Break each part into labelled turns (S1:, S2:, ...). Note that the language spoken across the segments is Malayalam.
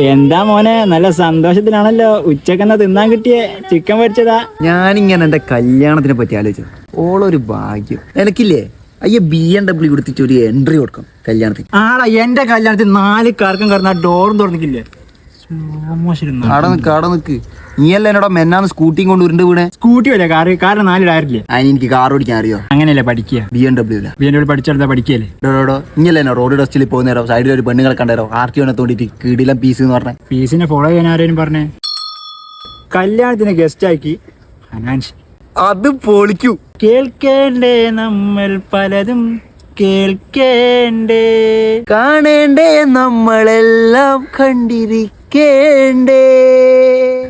S1: എന്താ മോനെ നല്ല സന്തോഷത്തിലാണല്ലോ. ഉച്ചക്കെന്നാ തിന്നാൻ കിട്ടിയേ? ചിക്കൻ പൊരിച്ചതാ.
S2: ഞാനിങ്ങനെ എന്റെ കല്യാണത്തിനെ പറ്റി ആലോചിച്ചു. ഓളൊരു ഭാഗ്യം. എനിക്കില്ലേ അയ്യ ബി എം ഡബ്ല്യു കൊടുത്തിട്ട് ഒരു എൻട്രി കൊടുക്കാം കല്യാണത്തിന്.
S1: ആടാ എന്റെ കല്യാണത്തിന് നാല് കാർക്കും കറന്ന ഡോറും തുറന്നിക്കില്ലേ
S2: അവിടെ നിക്ക് അവിടെ നിക്ക്. നീയല്ല എന്നോട് മെന്നാന്ന് സ്കൂട്ടിയും കൊണ്ട് ഉരുണ്ട് വീണേ?
S1: സ്കൂട്ടി വല്ലേ കാറ് കാറിന് നാല് ടയറില്ലേ
S2: അതിന് എനിക്ക് കാർ ഓടിക്കാൻ അറിയോ?
S1: അങ്ങനെയല്ലേ പഠിക്കുക?
S2: ബി എം ഡബ്ല്യൂല
S1: ഡബ്ല്യൂ പഠിച്ചെടുത്താ പഠിക്കല്ലേ
S2: ഡോഡോ ഇഞ്ഞല്ലേ എന്നോ റോഡ് പോകുന്ന പോകുന്നേരോ സൈഡിൽ ഒരു പെണ്ണുങ്ങളെ കണ്ടേരോ? ആർട്ടി വന്നെ തോണ്ടിട്ട് കീടിലം പീസ് എന്ന് പറഞ്ഞേ.
S1: പീസിനെ ഫോളോ ചെയ്യാൻ ആരെയും പറഞ്ഞേ? കല്യാണത്തിന് ഗസ്റ്റ് ആക്കി. ഹനാൻഷ്
S2: അത് പൊളിക്കൂ.
S1: കേൾക്കേണ്ടേ നമ്മൾ പലതും? കേൾക്കേണ്ടേ?
S2: കാണേണ്ടേ നമ്മളെല്ലാം കണ്ടിരിക്കേണ്ടേ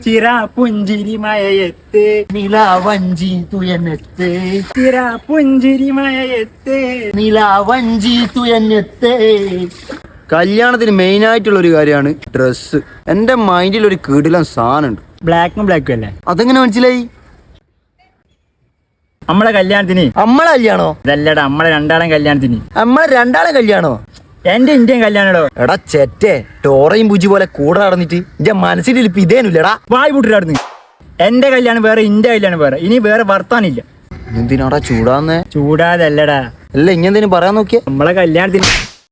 S1: ചിറ പുഞ്ചിരി മയയത്ത്
S2: നിലാവഞ്ചി തുയന്നെത്ത്
S1: ചിറ പുഞ്ചിരി മയയത്ത്
S2: നിലാവഞ്ചി തുയന്നെത്ത് കല്യാണത്തിന് മെയിൻ ആയിട്ടുള്ള ഒരു കാര്യമാണ് ഡ്രസ്സ് എന്റെ മൈൻഡിൽ ഒരു കീടിലം സാധനം ഉണ്ട്
S1: ബ്ലാക്കും ബ്ലാക്കും അല്ലേ?
S2: അതെങ്ങനെ മനസ്സിലായി?
S1: നമ്മളെ കല്യാണത്തിന്.
S2: നമ്മളെ കല്യാണോ?
S1: ഇതല്ലടാ നമ്മളെ രണ്ടാളം കല്യാണത്തിന്.
S2: നമ്മളെ രണ്ടാളെ കല്യാണോ?
S1: എന്റെ ഇന്ത്യൻ കല്യാണടോ?
S2: എടാ ചെറ്റേ ടോറയും പൂജി പോലെ കൂടെ നടന്നിട്ട് എന്റെ മനസ്സിൽ ഇപ്പൊ ഇതേനുല്ലടാ.
S1: വായ് പൂട്ടിലാടുന്ന് എന്റെ കല്യാണം വേറെ ഇന്റെ കല്യാണം വേറെ. ഇനി വേറെ വർത്താനില്ല.
S2: എന്തിനാടാ ചൂടാന്നേ
S1: ചൂടാതല്ലടാ.
S2: അല്ല ഇങ്ങെന്തേലും പറയാൻ നോക്കിയേ?
S1: നമ്മളെ കല്യാണത്തിന്